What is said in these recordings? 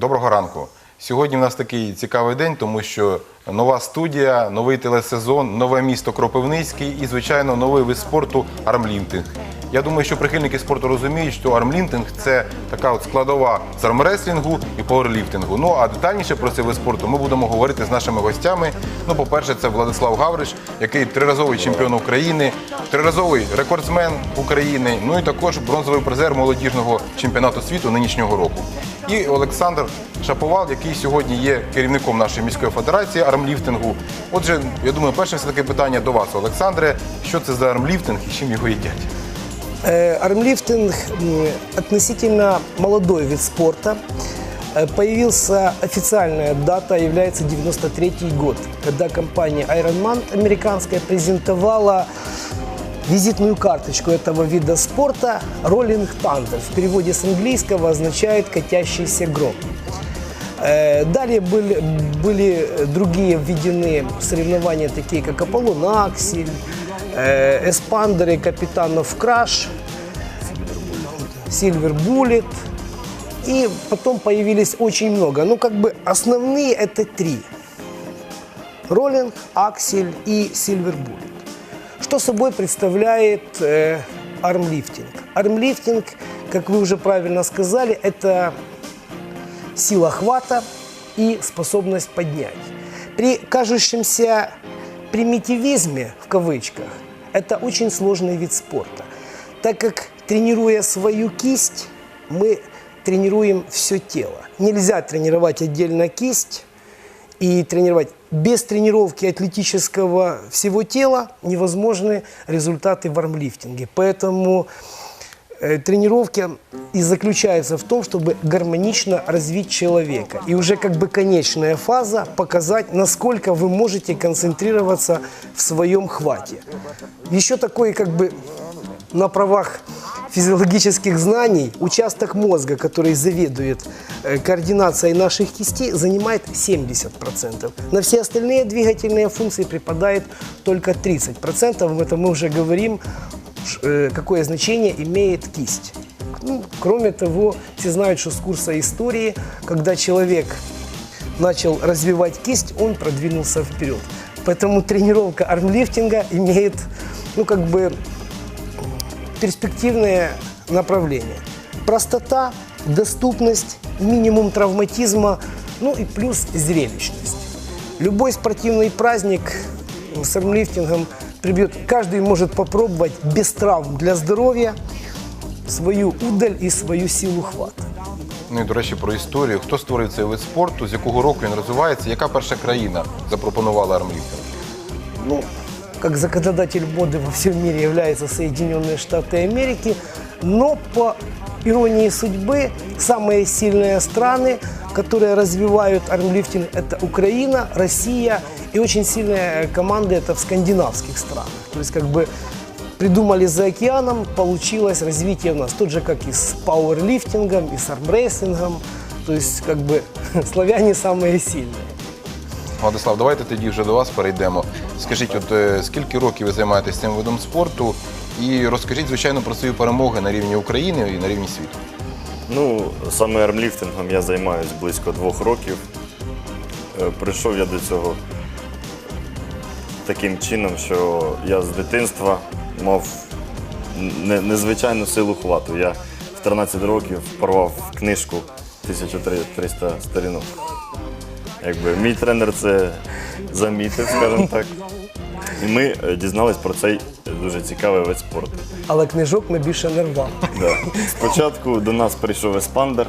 Доброго ранку. Сьогодні в нас такий цікавий день, тому що нова студія, новий телесезон, нове місто Кропивницький і, звичайно, новий вид спорту армлінтинг. Я думаю, що прихильники спорту розуміють, що армлінтинг це така от складова з армреслінгу і пауерліфтингу. Ну а детальніше про цей вид спорту ми будемо говорити з нашими гостями. Ну, по-перше, це Владислав Гавриш, який триразовий чемпіон України, триразовий рекордсмен України, ну і також бронзовий призер молодіжного чемпіонату світу нинішнього року. І Олександр Шаповал, який сьогодні є керівником нашої міської федерації армліфтингу. Отже, я думаю, перше все таки питання до вас, Олександре. Що це за армліфтинг і чим його їдять? Э, Армлифтинг м, относительно молодой вид спорта. Э, Появился официальная дата, является 93 год, когда компания Ironman американская презентовала визитную карточку этого вида спорта Rolling Thunder. В переводе с английского означает «катящийся гром». Э, Далее были, были другие введены соревнования, такие как Аполлон Аксель, э, Эспандеры Капитанов Краш, Silver Bullet. И потом появились очень много. Ну, как бы основные это три. Роллинг, Аксель и Silver Bullet. Что собой представляет э, армлифтинг? Армлифтинг, как вы уже правильно сказали, это сила хвата и способность поднять. При кажущемся примитивизме, в кавычках, это очень сложный вид спорта, так как тренируя свою кисть, мы тренируем все тело. Нельзя тренировать отдельно кисть и тренировать. Без тренировки атлетического всего тела невозможны результаты в армлифтинге. Поэтому Тренировки и заключается в том, чтобы гармонично развить человека. И уже как бы конечная фаза показать, насколько вы можете концентрироваться в своем хвате. Еще такой как бы на правах физиологических знаний участок мозга, который заведует э, координацией наших кистей, занимает 70%. На все остальные двигательные функции припадает только 30%. Это мы уже говорим э, какое значение имеет кисть. Ну, кроме того, все знают, что с курса истории, когда человек начал развивать кисть, он продвинулся вперед. Поэтому тренировка армлифтинга имеет, ну, как бы, перспективное направление. Простота, доступность, минимум травматизма, ну и плюс зрелищность. Любой спортивный праздник с армлифтингом прибьет. Каждый может попробовать без травм для здоровья свою удаль и свою силу хвата. Ну і до речі, про історію. Хто створив цей вид спорту, з якого року він розвивається, яка перша країна запропонувала армліфтинг? Ну, как законодатель моды во всем мире являются Соединенные Штаты Америки, но по иронии судьбы самые сильные страны, которые развивают армлифтинг, это Украина, Россия и очень сильные команды это в скандинавских странах. То есть как бы придумали за океаном, получилось развитие у нас, тот же как и с пауэрлифтингом, и с армрестлингом, то есть как бы славяне самые сильные. Владислав, давайте тоді вже до вас перейдемо. Скажіть, от е, скільки років ви займаєтесь цим видом спорту? І розкажіть, звичайно, про свої перемоги на рівні України і на рівні світу. Ну, саме армліфтингом я займаюся близько двох років. Е, Прийшов я до цього таким чином, що я з дитинства мав незвичайну силу хвату. Я в 13 років порвав книжку 1300 сторінок. Якби мій тренер це замітив, скажімо так. І ми е, дізнались про цей дуже цікавий вид спорту. Але книжок ми більше не рвали. Да. Спочатку до нас прийшов еспандер,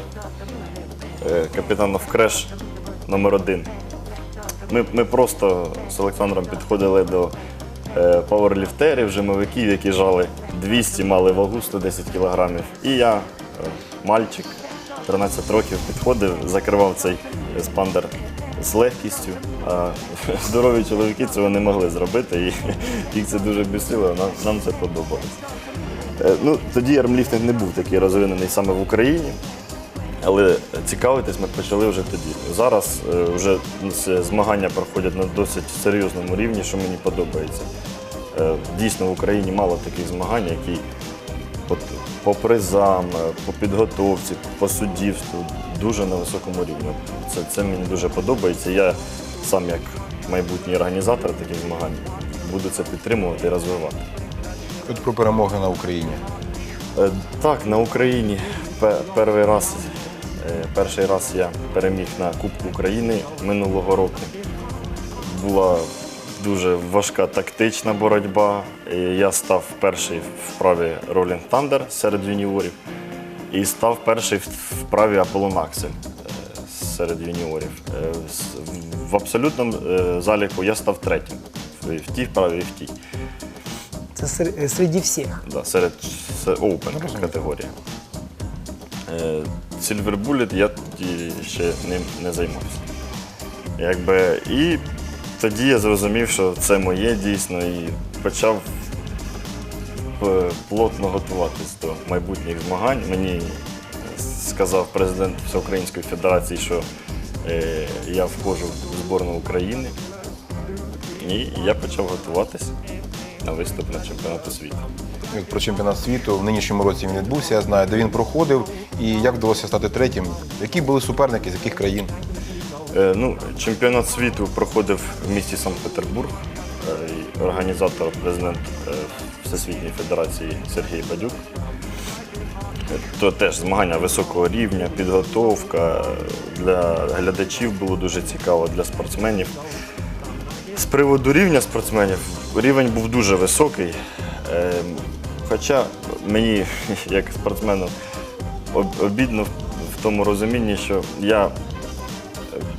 е, капітанов Креш номер один. Ми, ми просто з Олександром підходили до е, пауерліфтерів, жимовиків, які жали 200, мали вагу 110 кілограмів. І я, мальчик, 13 років, підходив, закривав цей еспандер з легкістю. А здорові чоловіки цього не могли зробити, і їх це дуже бісило, нам, нам це подобалось. Е, Ну, тоді армліфтинг не був такий розвинений саме в Україні, але цікавитись ми почали вже тоді. Зараз е, вже змагання проходять на досить серйозному рівні, що мені подобається. Е, Дійсно, в Україні мало таких змагань, які по, по призам, по підготовці, по суддівству дуже на високому рівні. Це, це мені дуже подобається. Я сам як майбутній організатор таких змагань буду це підтримувати і розвивати. Тут про перемоги на Україні. Е, Так, на Україні перший раз, е, перший раз я переміг на Кубку України минулого року. Була дуже важка тактична боротьба. І Я став перший в праві Rolling Thunder серед юніорів і став перший в праві Axel е, серед юніорів. Е, В абсолютному е, заліку я став третім. В в тій вправі і в тій. Это ср- э, среди. Да, серед це Open. Е, Silver Bullet я тоді ще ним не займався. Якби, і тоді я зрозумів, що це моє дійсно, і почав е, плотно готуватись до майбутніх змагань. Мені сказав президент Всеукраїнської Федерації, що е, я входжу в зборну України. І я почав готуватись на виступ на чемпіонату світу. Про чемпіонат світу в нинішньому році він відбувся, я знаю, де він проходив і як вдалося стати третім. Які були суперники, з яких країн? Е, Ну, чемпіонат світу проходив в місті Санкт-Петербург. Е, Організатор, президент е, Всесвітньої Федерації Сергій Бадюк. То теж змагання високого рівня, підготовка для глядачів було дуже цікаво, для спортсменів. З приводу рівня спортсменів, рівень був дуже високий. Хоча мені, як спортсмену, обідно в тому розумінні, що я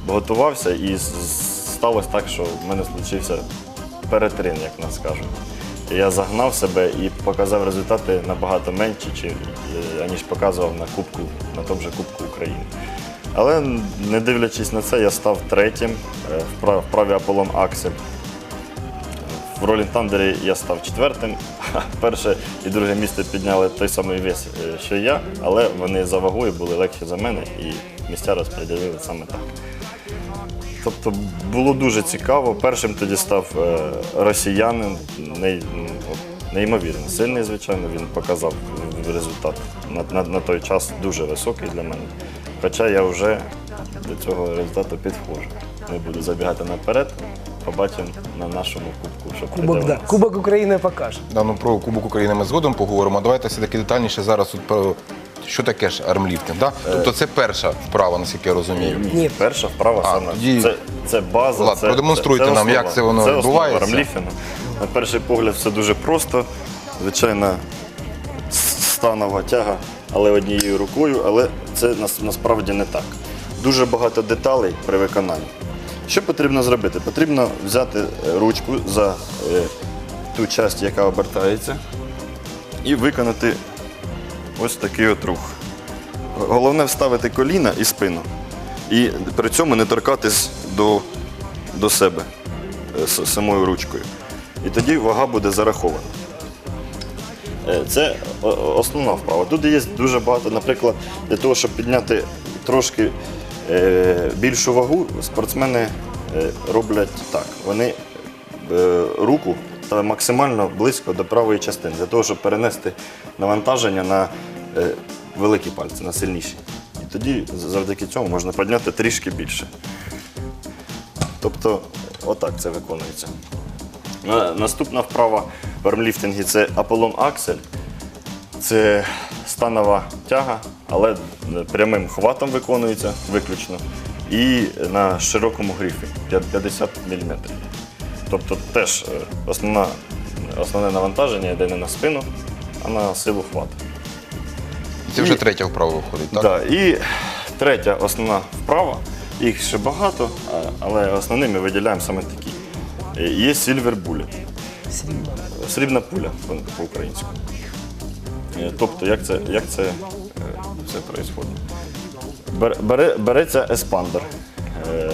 готувався і сталося так, що в мене случився перетрин, як нас кажуть. Я загнав себе і показав результати набагато менші, чи, е, аніж показував на Кубку, на тому же Кубку України. Але не дивлячись на це, я став третім е, в праві Аполлон Аксель. В Ролінг Тандері я став четвертим. Перше і друге місце підняли той самий вес, е, що я, але вони за вагою були легші за мене і місця розподілили саме так. Тобто було дуже цікаво. Першим тоді став е, росіянин, не- ну, неймовірно сильний, звичайно, він показав результат на, на, на той час дуже високий для мене. Хоча я вже до цього результату підходжу. Не буду забігати наперед, побачимо на нашому кубку, що Кубок, да. Кубок Украины покажет. Да, ну, про Кубок України ми згодом поговоримо. Давайте все-таки детальніше зараз от про що таке ж армліфтинг. Да? Тобто це перша вправа, наскільки я розумію. Ні. Перша вправа А, саме. тоді- Це, це база. Влад, це, продемонструйте нам, основа. як це воно це відбувається. Основа. На перший погляд все дуже просто. Звичайна с- станова тяга, але однією рукою, але це нас- насправді не так. Дуже багато деталей при виконанні. Що потрібно зробити? Потрібно взяти е, ручку за е, ту часть, яка обертається, і виконати ось такий от рух. Головне вставити коліна і спину. І при цьому не торкатись до, до себе е, с- самою ручкою. І тоді вага буде зарахована. Е, Це основна вправа. Тут є дуже багато, наприклад, для того, щоб підняти трошки е, більшу вагу, спортсмени е, роблять так. Вони е, руку максимально близько до правої частини, для того, щоб перенести навантаження на е, великі пальці, на сильніші. І тоді завдяки цьому можна підняти трішки більше. Тобто, отак це виконується. Наступна вправа в армліфтингі це Аполлон Аксель. Це станова тяга, але прямим хватом виконується виключно. І на широкому грифі 50 мм. Тобто теж е, основне навантаження йде не на спину, а на силу хвату. І це вже третя вправа виходить, так? Да, і третя основна вправа, їх ще багато, а- але основними виділяємо саме такі. Е, Є Silver Bullet. Срібна пуля по- по-українську. Е, Тобто, як це, як це е, все відбувається? Бере, бере- береться еспандер. Е,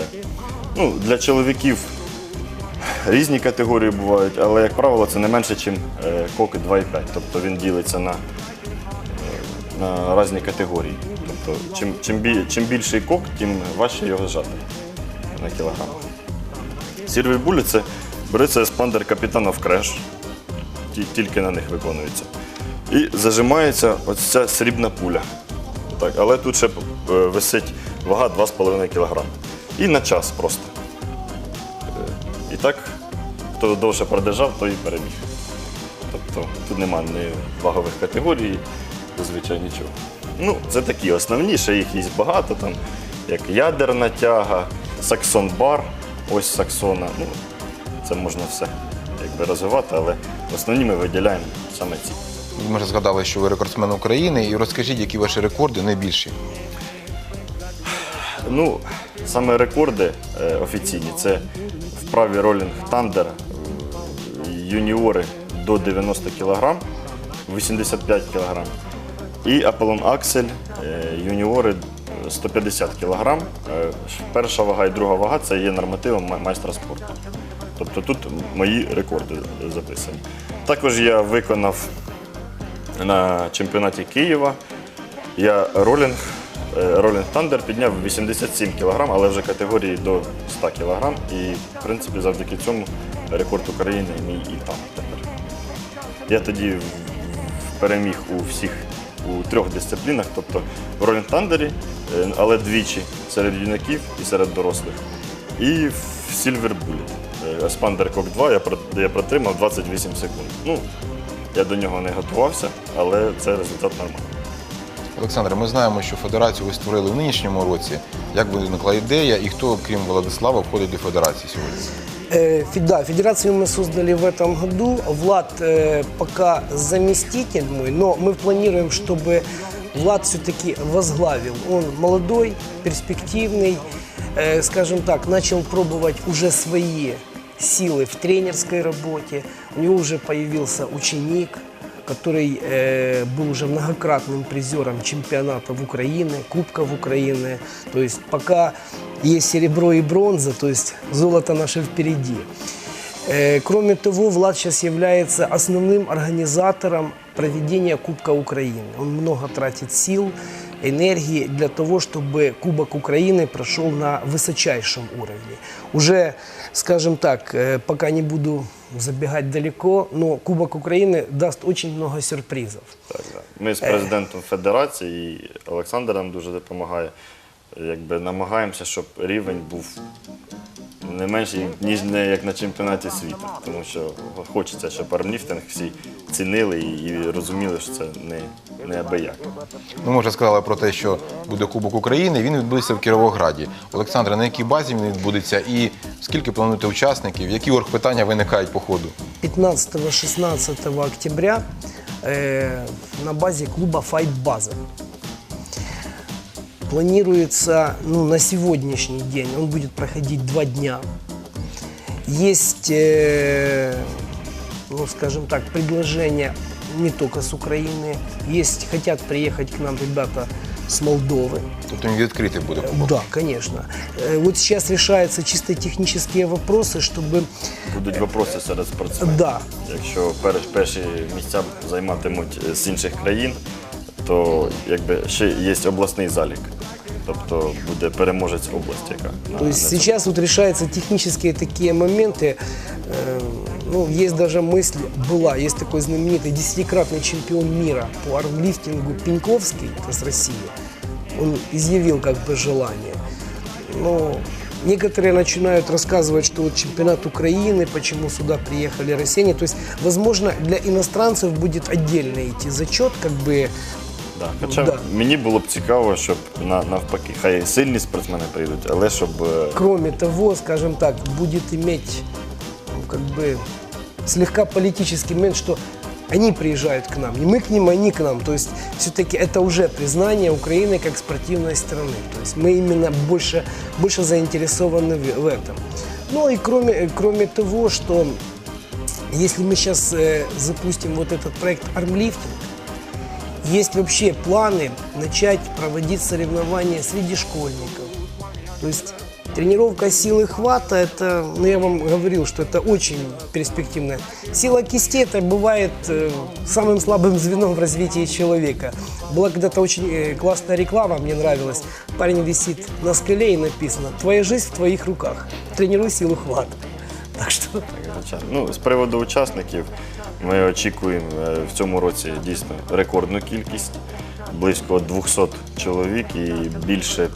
Ну, для чоловіків різні категорії бувають, але, як правило, це не менше, ніж коки 2,5. Тобто він ділиться на різні категорії. Тобто, чим, чим, чим більший кок, тим важче його зжати на кілограм. Сірвер булі це береться еспандер капітанов креш, тільки на них виконується. І зажимається ось ця срібна пуля. Так, але тут ще е, висить вага 2,5 кг. І на час просто. Е, І так, хто довше продержав, той і переміг. Тобто тут нема ні вагових категорій, зазвичай нічого. Ну, це такі основні, ще їх є багато, там, як ядерна тяга, саксон-бар, ось саксона. Ну, це можна все якби, розвивати, але основні ми виділяємо саме ці. Ми вже згадали, що ви рекордсмен України, і розкажіть, які ваші рекорди найбільші. Ну, саме рекорди е, офіційні це вправі ролінг е, юніори до 90 кг, 85 кг. І Аполлон Аксель, е, юніори 150 кг. Е, Перша вага і друга вага це є нормативом майстра спорту. Тобто тут мої рекорди записані. Також я виконав на чемпіонаті Києва. Я ролінг, е, ролінг Thunder підняв 87 кг, але вже категорії до 100 кг. І, в принципі, завдяки цьому рекорд України мій і там тепер. Я тоді переміг у всіх у трьох дисциплінах, тобто в ролінг Thunder, е, але двічі серед юнаків і серед дорослих. І в. Е, Еспандер Кок 2 я, протримав 28 секунд. Ну, я до нього не готувався, але це результат нормальний. Олександре, ми знаємо, що федерацію ви створили в нинішньому році. Як виникла ідея і хто, крім Владислава, входить до федерації сьогодні? Э, фе- Да, федерацию мы создали в этом году. Влад э, пока заместитель мой, но мы планируем, чтобы Влад все-таки возглавил. Он молодой, перспективный, э, скажем так, начал пробовать уже свои силы в тренерской работе. У него уже появился ученик, который э, был уже многократным призером чемпионатов Украины, Кубков Украины. То есть пока есть серебро и бронза, то есть золото наше впереди. Э, кроме того, Влад сейчас является основным организатором проведения Кубка Украины. Он много тратит сил, энергии для того, чтобы Кубок Украины прошел на высочайшем уровне. Уже, скажем так, э, пока не буду забегать далеко, но Кубок Украины даст очень много сюрпризов. Так, да. Ми з президентом федерації і Олександр нам дуже допомагає. Якби намагаємося, щоб рівень був не менший, ніж не як на чемпіонаті світу. Тому що хочеться, щоб армліфтинг всі цінили і, розуміли, що це не, не абияк. Ну, ми вже сказали про те, що буде Кубок України. Він відбудеться в Кіровограді. Олександре, на якій базі він відбудеться і скільки плануєте учасників? Які оргпитання виникають по ходу? 15-16 октября э, на базе клуба Fight База Планируется ну, на сегодняшний день, он будет проходить два дня. Есть, э, ну скажем так, предложения не только с Украины, есть, хотят приехать к нам ребята с Молдовы. Тобто він відкритий буде кубок. Да, конечно. Э, Вот сейчас решаются чисто технические вопросы, чтобы Будуть вопроси серед спортсменів. Да. Якщо пер- перші місця займатимуть з інших країн, то якби ще є обласний залік. Тобто буде переможець області, яка на- То есть на цьому. сейчас вот решаются технические такие моменты. Э, Ну, есть даже мысль, была, есть такой знаменитый десятикратный чемпион мира по армлифтингу Пеньковский, это с России. Он изъявил как бы желание. Но некоторые начинают рассказывать, что вот чемпионат Украины, почему сюда приехали россияне. То есть, возможно, для иностранцев будет отдельно идти зачет, как бы Да. Хоча Да. мені було б цікаво, щоб на, навпаки, хай сильні спортсмени прийдуть, але щоб е, Кроме того, скажем так, будет иметь ну, как бы слегка политический момент, что они приезжают к нам, не мы к ним, они к нам. То есть все-таки это уже признание Украины как спортивной страны. То есть мы именно больше, больше заинтересованы в, в этом. Ну и кроме, э, кроме того, что если мы сейчас э, запустим вот этот проект «Армлифтинг», есть вообще планы начать проводить соревнования среди школьников. То есть тренировка силы хвата, это, ну я вам говорил, что это очень перспективно. Сила кисти это бывает э, самым слабым звеном в развитии человека. Была когда-то очень э, классная реклама, мне нравилась. Парень висит на скале и написано «Твоя жизнь в твоих руках, тренируй силу хвата». Так что. Ну, з приводу учасників, ми очікуємо е, в цьому році дійсно рекордну кількість, близько 200 чоловік і більше,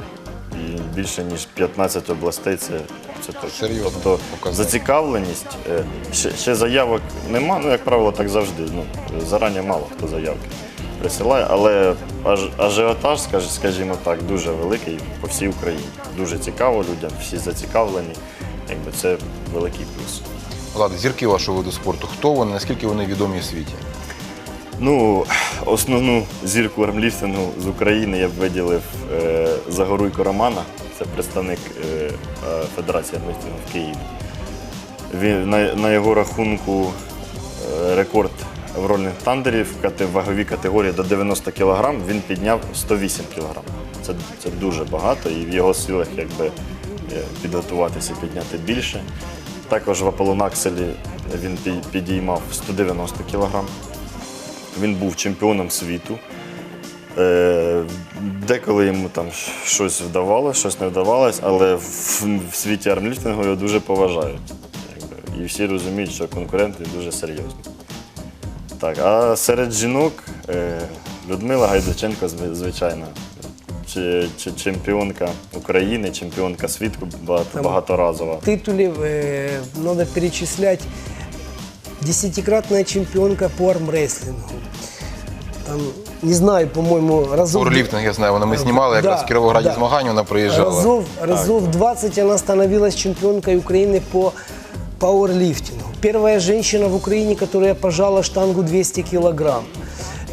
і більше ніж 15 областей. Це, це точно. Тобто зацікавленість, е, ще, ще заявок нема, ну, як правило, так завжди. Ну, зарані мало хто заявки присилає, але ажіотаж, скажімо так, дуже великий по всій Україні. Дуже цікаво людям, всі зацікавлені. Якби це великий плюс. Влада, зірки вашого виду спорту. Хто вони, наскільки вони відомі в світі? Ну, основну зірку армліфтингу з України я б виділив е, Загоруйко Романа, це представник е, е, Федерації армліфтингу в Києві. Він, на, на його рахунку е, рекорд в рольних тандерів в ваговій категорії до 90 кг він підняв 108 кг. Це, це дуже багато і в його силах якби, е, підготуватися, підняти більше. Також в Аполлонакселі він підіймав 190 кг. Він був чемпіоном світу. Е, Деколи йому там щось вдавалося, щось не вдавалося, але в, світі армліфтингу його дуже поважають. І всі розуміють, що конкуренти дуже серйозні. Так, а серед жінок е, Людмила Гайдученко, зв- звичайно, чи, чи чемпіонка України, чемпіонка світу багато, Там- багаторазова. титуле э, надо перечислять. Десятикратная чемпионка по армрестлингу. Там, не знаю, по-моему, разов... Пауерліфтинг, я знаю, вона ми знімали якраз Да, в Кіровограді да. змагань, вона приїжджала. Разов, разов 20 она становилась чемпионкой Украины по пауэрлифтингу. Первая женщина в Украине, которая пожала штангу 200 килограмм.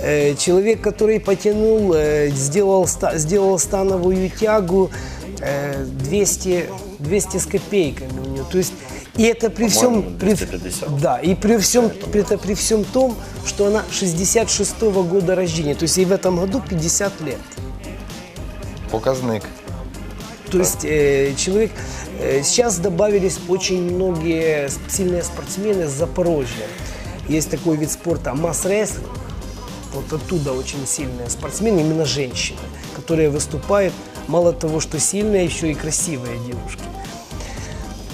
Э, Человек, который потянул, э, сделал, сделал становую тягу э, 200, 200 с копейками у нее. То есть, и это при всем... При, 250. да, и при всем, это при всем том, что она 66 года рождения. То есть ей в этом году 50 лет. Показник. То есть э, человек... э, сейчас добавились очень многие сильные спортсмены с Запорожья. Есть такой вид спорта масс-рестлинг. Вот оттуда очень сильные спортсмены, именно женщины, которые выступают, мало того, что сильные, еще и красивые девушки.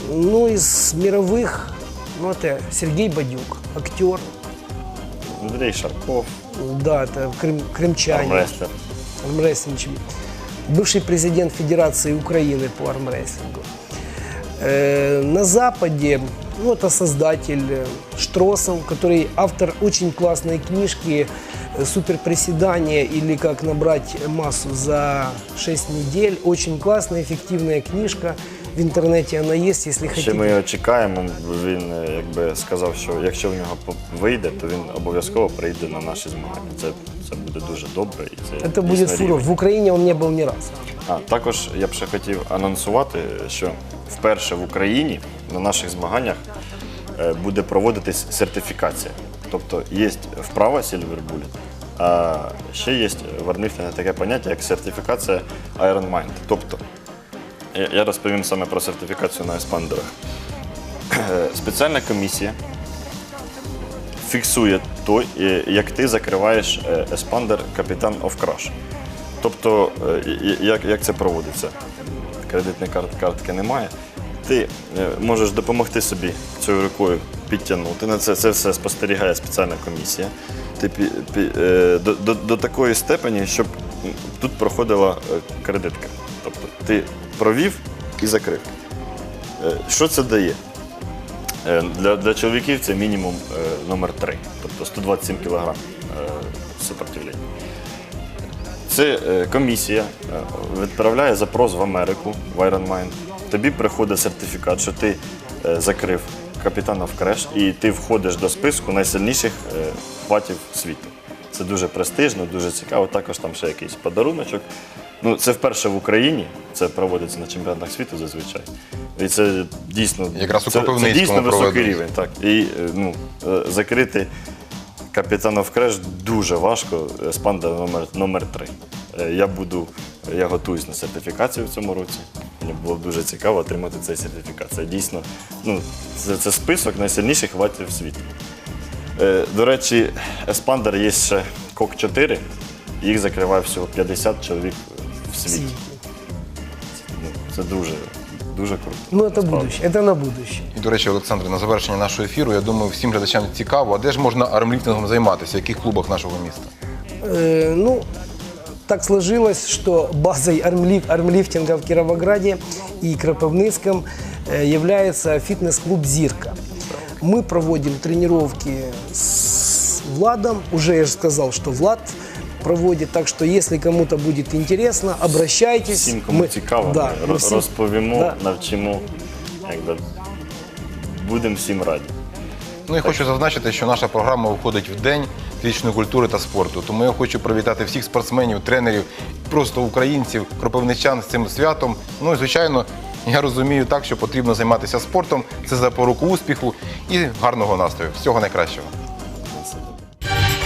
Ну, из мировых, ну, это Сергей Бадюк, актер. Андрій Шарков, Да, это крым, крымчанин. армрестлер. армрестлинг, чем- бывший президент Федерации Украины по армрестлингу. Э, на Западе, ну, это создатель э, Штросов, который автор очень классной книжки э, «Суперприседание» или «Как набрать массу за 6 недель». Очень классная, эффективная книжка. В интернете она есть, если Ще хотите. ми його чекаємо. Він е, якби сказав, що якщо в нього по- вийде, то він обов'язково прийде на наші змагання. Це, це буде дуже добре і це Это дійсно будет фурор. рівень. В Украине он не был ни разу. А також я б ще хотів анонсувати, що вперше в Україні на наших змаганнях е, буде проводитись сертифікація. Тобто є вправа Silver Bullet, а ще є в армліфтингі таке поняття, як сертифікація Iron Mind. Тобто, я- розповім саме про сертифікацію на еспандерах. Спеціальна комісія фіксує той, е, як ти закриваєш еспандер Капітан Crash. Тобто, е, як, як це проводиться? Кредитної картки немає. Ти е, можеш допомогти собі цією рукою підтягнути. На це, це все спостерігає спеціальна комісія. Ти пі, пі, е, до, до, до такої степені, щоб тут проходила е, кредитка. Тобто ти провів і закрив. Е, Що це дає? Для, для чоловіків це мінімум номер 3, тобто 127 кг сопротивлення. Це комісія відправляє запрос в Америку, в Ironman. Тобі приходить сертифікат, що ти закрив капітана в креш і ти входиш до списку найсильніших е, світу. Це дуже престижно, дуже цікаво. Також там ще якийсь подаруночок. Ну, це вперше в Україні, це проводиться на чемпіонатах світу зазвичай. І це дійсно, Якраз у це, це Кропивницькому дійсно високий рівень. Так. І е, ну, е, закрити Капітана в креш дуже важко. Спанда номер, номер 3. Я буду, я готуюсь на сертифікацію в цьому році. Мені було б дуже цікаво отримати цей сертифікат. Це дійсно ну, це, це список найсильніших ватів світу. Е, До речі, Еспандер є ще Кок 4, їх закриває всього 50 чоловік в світі. Ну, Це дуже, дуже круто. Ну, это Насправді. будущее, это на будущее. І, до речі, Олександр, на завершення нашого ефіру, я думаю, всім глядачам цікаво, а де ж можна армліфтингом займатися, в яких клубах нашого міста? Э, ну, так сложилось, что базой армлиф- армлифтинга в Кировограде и Кропивницком э, является фитнес-клуб «Зирка». Мы проводим тренировки с Владом. Уже я же сказал, что Влад проводит. Так что, если кому-то будет интересно, обращайтесь. Всім, кому Мы- цікаво, да, ми мы роз- всім- розповімо, Да. навчимо. Якби, будемо всім раді. Ну і хочу зазначити, що наша програма виходить в день фізичної культури та спорту. Тому я хочу привітати всіх спортсменів, тренерів, просто українців, кропивничан з цим святом. Ну і звичайно, я розумію так, що потрібно займатися спортом. Це запоруку успіху і гарного настрою. Всього найкращого.